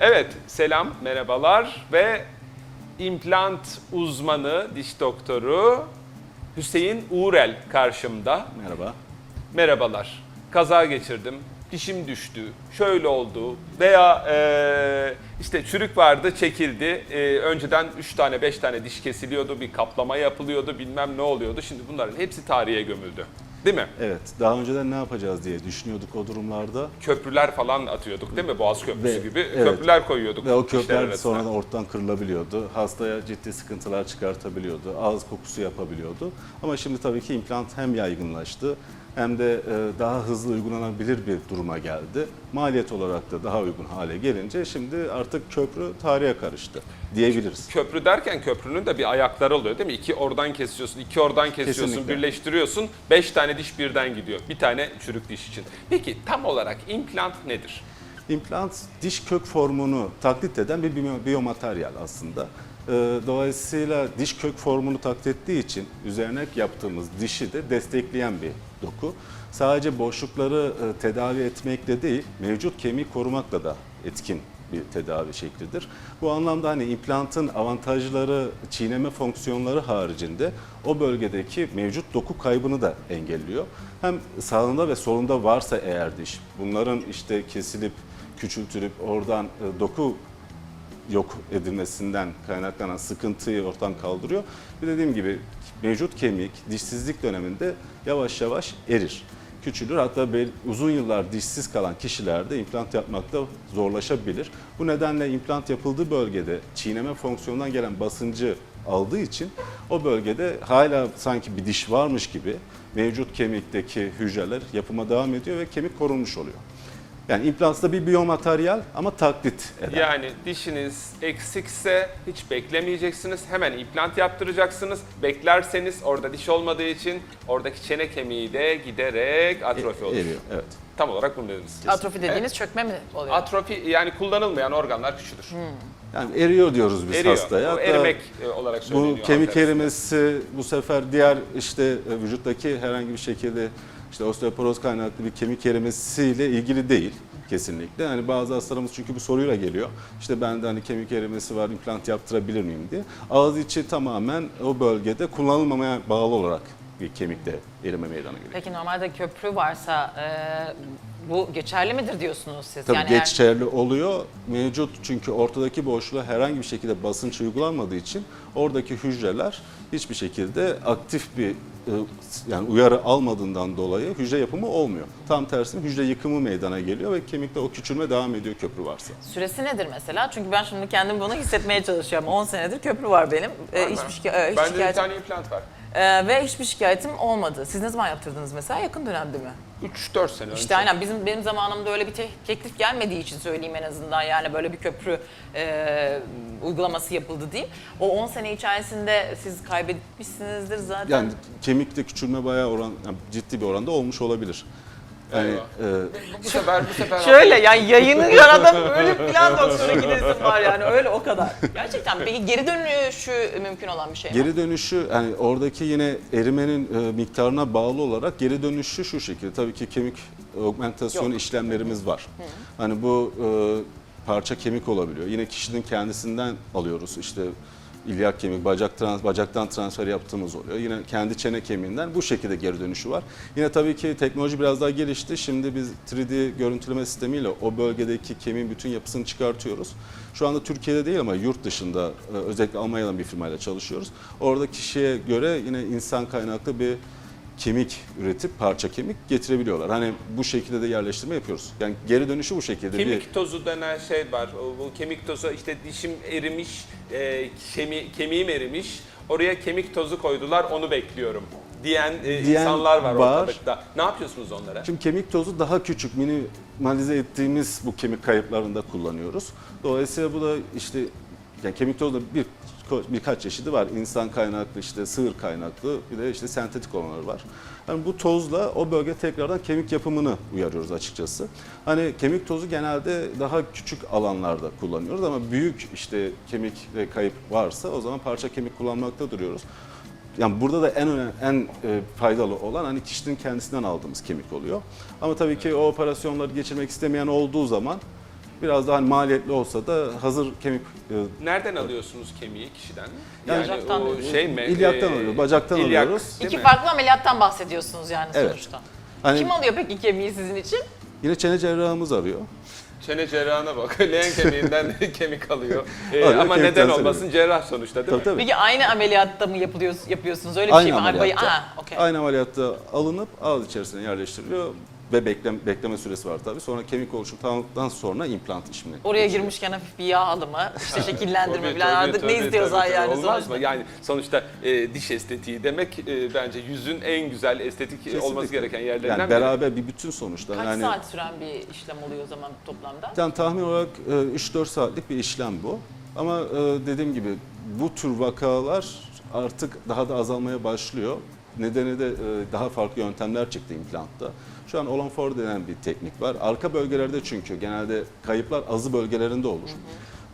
Evet, selam, merhabalar ve implant uzmanı, diş doktoru Hüseyin Uğurel karşımda. Merhaba. Merhabalar, kaza geçirdim, dişim düştü, şöyle oldu veya eee, işte çürük vardı, çekildi. Eee, önceden 3 tane 5 tane diş kesiliyordu, bir kaplama yapılıyordu, bilmem ne oluyordu. Şimdi bunların hepsi tarihe gömüldü. Değil mi? Evet, daha önceden ne yapacağız diye düşünüyorduk o durumlarda. Köprüler falan atıyorduk değil mi? Boğaz Köprüsü Ve- gibi evet. köprüler koyuyorduk. Ve o dişler kökler arasına. sonradan ortadan kırılabiliyordu. Hastaya ciddi sıkıntılar çıkartabiliyordu. Ağız kokusu yapabiliyordu. Ama şimdi tabii ki implant hem yaygınlaştı hem de e, daha hızlı uygulanabilir bir duruma geldi. Maliyet olarak da daha uygun hale gelince şimdi artık köprü tarihe karıştı diyebiliriz. Köprü derken köprünün de bir ayakları oluyor değil mi? İki oradan kesiyorsun, iki oradan kesiyorsun, Kesinlikle. birleştiriyorsun. Beş tane diş birden gidiyor. Bir tane çürük diş için. Peki tam olarak implant nedir? İmplant diş kök formunu taklit eden bir biyo- biyomateryal aslında. Ee, Dolayısıyla diş kök formunu taklit ettiği için üzerine yaptığımız dişi de destekleyen bir doku. Sadece boşlukları e, tedavi etmekle değil, mevcut kemiği korumakla da etkin bir tedavi şeklidir. Bu anlamda hani implantın avantajları, çiğneme fonksiyonları haricinde o bölgedeki mevcut doku kaybını da engelliyor. Hem sağında ve solunda varsa eğer diş, bunların işte kesilip küçültülüp oradan e, doku yok edilmesinden kaynaklanan sıkıntıyı ortadan kaldırıyor. Bir dediğim gibi mevcut kemik dişsizlik döneminde yavaş yavaş erir. Küçülür hatta uzun yıllar dişsiz kalan kişilerde implant yapmakta zorlaşabilir. Bu nedenle implant yapıldığı bölgede çiğneme fonksiyonundan gelen basıncı aldığı için o bölgede hala sanki bir diş varmış gibi mevcut kemikteki hücreler yapıma devam ediyor ve kemik korunmuş oluyor. Yani implant da bir biyomateryal ama taklit eder. Yani dişiniz eksikse hiç beklemeyeceksiniz. Hemen implant yaptıracaksınız. Beklerseniz orada diş olmadığı için oradaki çene kemiği de giderek atrofi olur. Eriyor, evet. Tam olarak bunu dediniz. Atrofi dediğiniz çökme mi oluyor? Atrofi yani kullanılmayan organlar küçülür. Yani eriyor diyoruz biz Eriyor. hastaya. O Hatta erimek e, olarak söyleniyor. Bu kemik arasında. erimesi bu sefer diğer işte e, vücuttaki herhangi bir şekilde işte osteoporoz kaynaklı bir kemik erimesiyle ilgili değil kesinlikle. Yani bazı hastalarımız çünkü bu soruyla geliyor. İşte bende hani kemik erimesi var, implant yaptırabilir miyim diye. Ağız içi tamamen o bölgede kullanılmamaya bağlı olarak bir kemikte erime meydana geliyor. Peki normalde köprü varsa e, bu geçerli midir diyorsunuz siz? Tabii yani eğer- geçerli oluyor. Mevcut çünkü ortadaki boşluğa herhangi bir şekilde basınç uygulanmadığı için oradaki hücreler hiçbir şekilde aktif bir yani uyarı almadığından dolayı hücre yapımı olmuyor. Tam tersine hücre yıkımı meydana geliyor ve kemikte o küçülme devam ediyor köprü varsa. Süresi nedir mesela? Çünkü ben şimdi kendim bunu hissetmeye çalışıyorum. 10 senedir köprü var benim. E, Var mı? hiçbir, e, hiç Bende bir şikayetim, tane implant var. E, ve hiçbir şikayetim olmadı. Siz ne zaman yaptırdınız mesela? Yakın dönemde mi? 3-4 sene önce. İşte aynen bizim benim zamanımda öyle bir te- teklif gelmediği için söyleyeyim en azından yani böyle bir köprü e, uygulaması yapıldı diyeyim. O 10 sene içerisinde siz kaybetmişsinizdir zaten. Yani kemikte küçülme bayağı oran yani ciddi bir oranda olmuş olabilir. Yani e, Bu sefer bu sefer Şöyle yani yayını yaradan ölüp plan doktora gidesim var yani öyle o kadar. Gerçekten peki geri dönüşü mümkün olan bir şey mi? Geri dönüşü yani oradaki yine erimenin e, miktarına bağlı olarak geri dönüşü şu şekilde. Tabii ki kemik augmentasyon Yok. işlemlerimiz var. Hani bu e, parça kemik olabiliyor. Yine kişinin kendisinden alıyoruz. İşte ilyak kemik, bacak trans, bacaktan transfer yaptığımız oluyor. Yine kendi çene kemiğinden bu şekilde geri dönüşü var. Yine tabii ki teknoloji biraz daha gelişti. Şimdi biz 3D görüntüleme sistemiyle o bölgedeki kemiğin bütün yapısını çıkartıyoruz. Şu anda Türkiye'de değil ama yurt dışında e, özellikle Almanya'dan bir firmayla çalışıyoruz. Orada kişiye göre yine insan kaynaklı bir kemik üretip parça kemik getirebiliyorlar. Hani bu şekilde de yerleştirme yapıyoruz. Yani geri dönüşü bu şekilde. Bir, Kemik tozu denen şey var. O, bu kemik tozu işte dişim erimiş, e, kemi, kemiğim erimiş. Oraya kemik tozu koydular, onu bekliyorum diyen, e, Diyen insanlar var, var. ortalıkta. Ne yapıyorsunuz onlara? Şimdi kemik tozu daha küçük, minimalize ettiğimiz bu kemik kayıplarında kullanıyoruz. Dolayısıyla bu da işte yani kemik tozu da bir birkaç çeşidi var. İnsan kaynaklı, işte sığır kaynaklı, bir de işte sentetik olanları var. Yani bu tozla o bölge tekrardan kemik yapımını uyarıyoruz açıkçası. Hani kemik tozu genelde daha küçük alanlarda kullanıyoruz ama büyük işte kemik kayıp varsa o zaman parça kemik kullanmakta duruyoruz. Yani burada da en önemli, en e, faydalı olan hani kişinin kendisinden aldığımız kemik oluyor. Ama tabii ki o operasyonları geçirmek istemeyen olduğu zaman Biraz daha hani maliyetli olsa da hazır kemik e, Nereden alıyorsunuz kemiği kişiden? Yani- Bacaktan o alıyoruz. şey mi? İlyaktan Ee, alıyoruz, bacaktan ilyak, alıyoruz. değil İki mi? farklı ameliyattan bahsediyorsunuz yani Evet. sonuçta. hani Kim alıyor peki kemiği sizin için? yine çene cerrahımız arıyor. Çene cerrahına bak. Leğen kemiğinden kemik alıyor. Ee, Alıyor, ama kemikten neden olmasın cerrah sonuçta değil Tabii mi? tabii. Peki aynı ameliyatta mı yapılıyor, yapıyorsunuz? Öyle bir Aynı şey mi? Arabayı- ameliyatta. Aa, okey. Aynı ameliyatta alınıp ağız içerisine yerleştiriliyor ve bekleme, bekleme süresi var tabii. Sonra kemik oluşumu tamamladıktan sonra implant işlemine Oraya geçiliyor. girmişken hafif bir yağ alımı, işte şekillendirme Tabii, falan tabii, artık tabii, ne istiyorsan tabii, yani tabii. Olmaz sonuçta. mı? Yani sonuçta e, diş estetiği demek e, bence yüzün en güzel estetik Kesinlikle. olması gereken yerlerinden Yani biri. beraber bir bütün sonuçta. Kaç yani, saat süren bir işlem oluyor o zaman toplamda? Yani tahmin olarak e, 3-4 saatlik bir işlem bu. Ama e, dediğim gibi bu tür vakalar artık daha da azalmaya başlıyor. Nedeni de e, daha farklı yöntemler çıktı implantta. Şu an Olanfor denen bir teknik var. Arka bölgelerde çünkü genelde kayıplar azı bölgelerinde olur.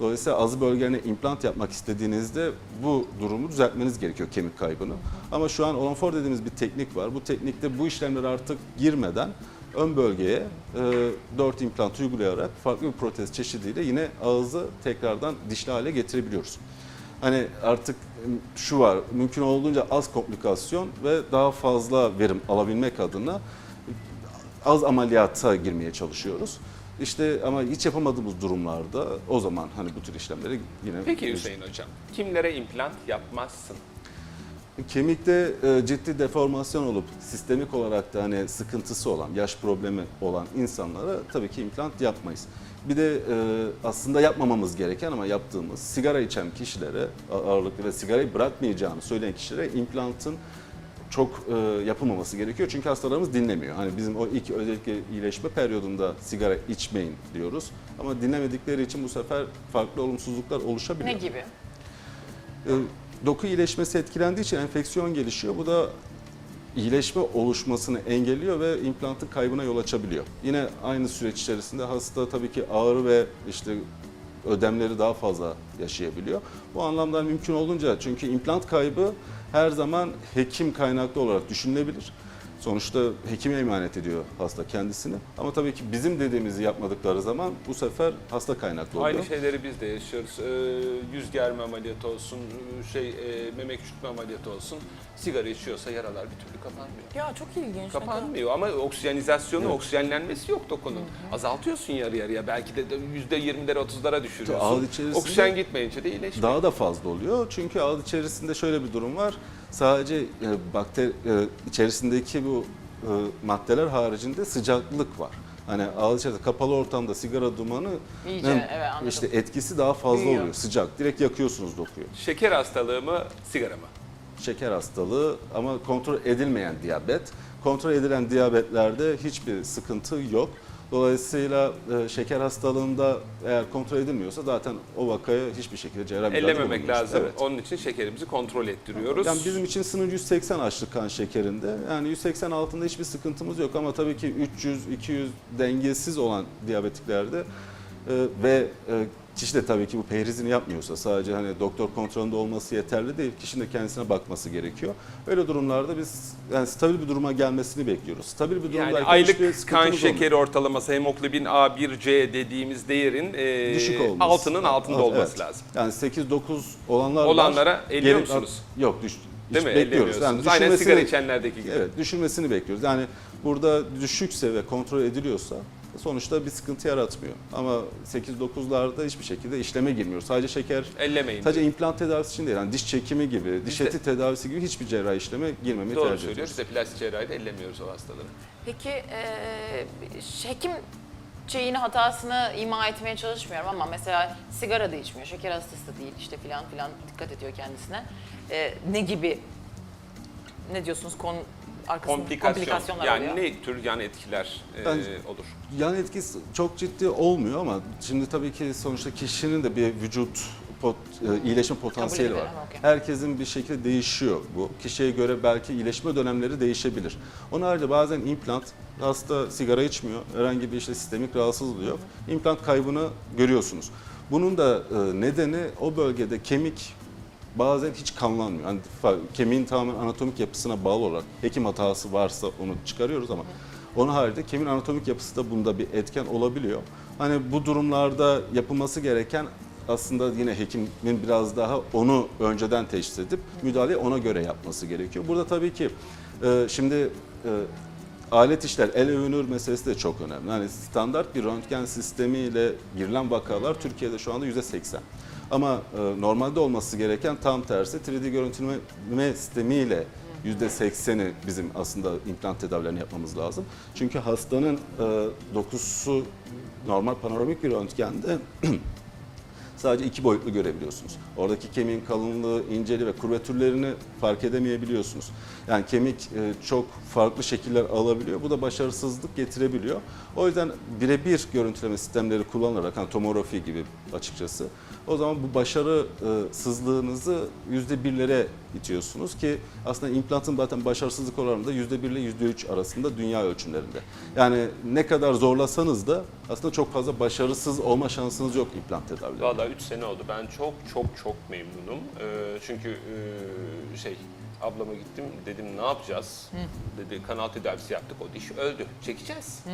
Dolayısıyla azı bölgelerine implant yapmak istediğinizde bu durumu düzeltmeniz gerekiyor kemik kaybını. Ama şu an Olanfor dediğimiz bir teknik var. Bu teknikte bu işlemler artık girmeden ön bölgeye e, 4 implant uygulayarak farklı bir protez çeşidiyle yine ağzı tekrardan dişli hale getirebiliyoruz. Hani artık şu var, mümkün olduğunca az komplikasyon ve daha fazla verim alabilmek adına az ameliyata girmeye çalışıyoruz. İşte ama hiç yapamadığımız durumlarda o zaman hani bu tür işlemleri yine Peki Hüseyin Hocam, kimlere implant yapmazsın? Kemikte e, ciddi deformasyon olup sistemik olarak da hani sıkıntısı olan, yaş problemi olan insanlara tabii ki implant yapmayız. Bir de e, aslında yapmamamız gereken ama yaptığımız sigara içen kişilere ağırlıklı ve sigarayı bırakmayacağını söyleyen kişilere implantın çok e, yapılmaması gerekiyor. Çünkü hastalarımız dinlemiyor. Hani bizim o ilk özellikle iyileşme periyodunda sigara içmeyin diyoruz. Ama dinlemedikleri için bu sefer farklı olumsuzluklar oluşabiliyor. Ne gibi? E, doku iyileşmesi etkilendiği için enfeksiyon gelişiyor. Bu da iyileşme oluşmasını engelliyor ve implantın kaybına yol açabiliyor. Yine aynı süreç içerisinde hasta tabii ki ağrı ve işte ödemleri daha fazla yaşayabiliyor. Bu anlamda mümkün olunca çünkü implant kaybı her zaman hekim kaynaklı olarak düşünülebilir. Sonuçta hekime emanet ediyor hasta kendisini. Ama tabii ki bizim dediğimizi yapmadıkları zaman bu sefer hasta kaynaklı oluyor. Aynı şeyleri biz de yaşıyoruz. Ee, yüz germe ameliyatı olsun, şey e, meme küçültme ameliyatı olsun. Sigara içiyorsa yaralar bir türlü kapanmıyor. Ya çok ilginç. Kapanmıyor ama oksijenizasyonu, Evet. oksijenlenmesi yok dokunun. Azaltıyorsun yarı yarıya. Belki de yüzde yirmilere, otuzlara düşürüyorsun. Ağız içerisinde- Oksijen gitmeyince de iyileşmiyor. Daha da fazla oluyor. Çünkü ağız içerisinde şöyle bir durum var. Sadece e, bakter e, içerisindeki bu e, maddeler haricinde sıcaklık var. Hani ağız içerisinde kapalı ortamda sigara dumanı İyice, hem evet, anladım. işte etkisi daha fazla Büyüyor. oluyor. Sıcak. Direkt yakıyorsunuz dokuyu. Şeker hastalığı mı, sigara mı? Şeker hastalığı ama kontrol edilmeyen diyabet. Kontrol edilen diyabetlerde hiçbir sıkıntı yok. Dolayısıyla e, şeker hastalığında eğer kontrol edilmiyorsa zaten o vakaya hiçbir şekilde cerrahi Ellememek lazım. Evet. Onun için şekerimizi kontrol ettiriyoruz. Yani bizim için sınır 180 açlık kan şekerinde. Yani 180 altında hiçbir sıkıntımız yok ama tabii ki 300-200 dengesiz olan diyabetiklerde e, ve e, kişi de tabii ki bu pehrizini yapmıyorsa sadece hani doktor kontrolünde olması yeterli değil. Kişinin de kendisine bakması gerekiyor. Öyle durumlarda biz yani stabil bir duruma gelmesini bekliyoruz. Stabil bir durumda Yani aylık kan şekeri ortalaması hemoglobin A1C dediğimiz değerin e, düşük olması. altının altında Evet. olması lazım. Yani 8-9 olanlar var. Olanlara elliyor Geri- musunuz? Yok düş, Değil mi? bekliyoruz. Yani Aynen sigara içenlerdeki gibi. Evet, düşürmesini bekliyoruz. Yani burada düşükse ve kontrol ediliyorsa sonuçta bir sıkıntı yaratmıyor. Ama 8-9'larda hiçbir şekilde işleme girmiyor. Sadece şeker, Ellemeyin. sadece implant tedavisi için değil. Yani diş çekimi gibi, diş Biz de- eti tedavisi gibi hiçbir cerrahi işleme girmemeyi Doğru tercih söylüyor. ediyoruz. Biz de plastik cerrahide ellemiyoruz o hastaları. Peki e, hekim şeyini hatasını ima etmeye çalışmıyorum ama mesela sigara da içmiyor, şeker hastası da değil işte filan filan dikkat ediyor kendisine. E, ne gibi ne diyorsunuz kon arkasında Komplikasyon. komplikasyonlar yani oluyor? ne tür yan etkiler e, Bence- olur? Yan etkisi çok ciddi olmuyor ama şimdi tabii ki sonuçta kişinin de bir vücut pot, e, iyileşme potansiyeli var. ederim, okey. Herkesin bir şekilde değişiyor bu. Kişiye göre belki iyileşme dönemleri değişebilir. Onun haricinde bazen implant hasta sigara içmiyor, herhangi bir işte sistemik rahatsızlığı yok. İmplant kaybını görüyorsunuz. Bunun da e, nedeni o bölgede kemik bazen hiç kanlanmıyor. Fa- kemiğin tamamen anatomik yapısına bağlı olarak hekim hatası varsa onu çıkarıyoruz ama onun haricinde kemiğin anatomik yapısı da bunda bir etken olabiliyor. Hani bu durumlarda yapılması gereken aslında yine hekimin biraz daha onu önceden teşhis edip müdahaleyi ona göre yapması gerekiyor. Burada tabii ki e, şimdi e, alet işler, el övünür meselesi de çok önemli. Yani standart bir röntgen sistemiyle girilen vakalar Türkiye'de şu anda %80. Ama e, normalde olması gereken tam tersi 3D görüntüleme sistemiyle %80'i bizim aslında implant tedavilerini yapmamız lazım. Çünkü hastanın e, dokusu normal panoramik bir röntgende sadece iki boyutlu görebiliyorsunuz. Oradaki kemiğin kalınlığı, inceliği ve kurvatürlerini fark edemeyebiliyorsunuz. Yani kemik e, çok farklı şekiller alabiliyor. Bu da başarısızlık getirebiliyor. O yüzden birebir görüntüleme sistemleri kullanılarak, hani tomografi gibi açıkçası, o zaman bu başarısızlığınızı yüzde birlere itiyorsunuz ki aslında implantın zaten başarısızlık oranı da yüzde bir ile yüzde üç arasında dünya ölçümlerinde. Yani ne kadar zorlasanız da aslında çok fazla başarısız olma şansınız yok implant tedavilerinde. Valla 3 sene oldu. Ben çok çok çok memnunum. Ee, çünkü e, şey ablama gittim dedim ne yapacağız? Dedi kanal tedavisi yaptık o diş öldü. Çekeceğiz.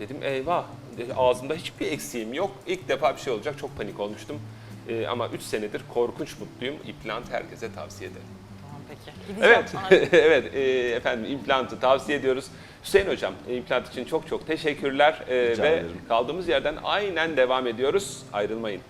Dedim eyvah. Dedi, Ağzımda hiçbir eksiğim yok. İlk defa bir şey olacak. Çok panik olmuştum. Ee, ama 3 senedir korkunç mutluyum. İmplant herkese tavsiye ederim. Tamam peki. Gideceğim. Evet, evet e, efendim implantı tavsiye ediyoruz. Hüseyin Hocam implant için çok çok teşekkürler E, ve ederim. kaldığımız yerden aynen devam ediyoruz. Ayrılmayın.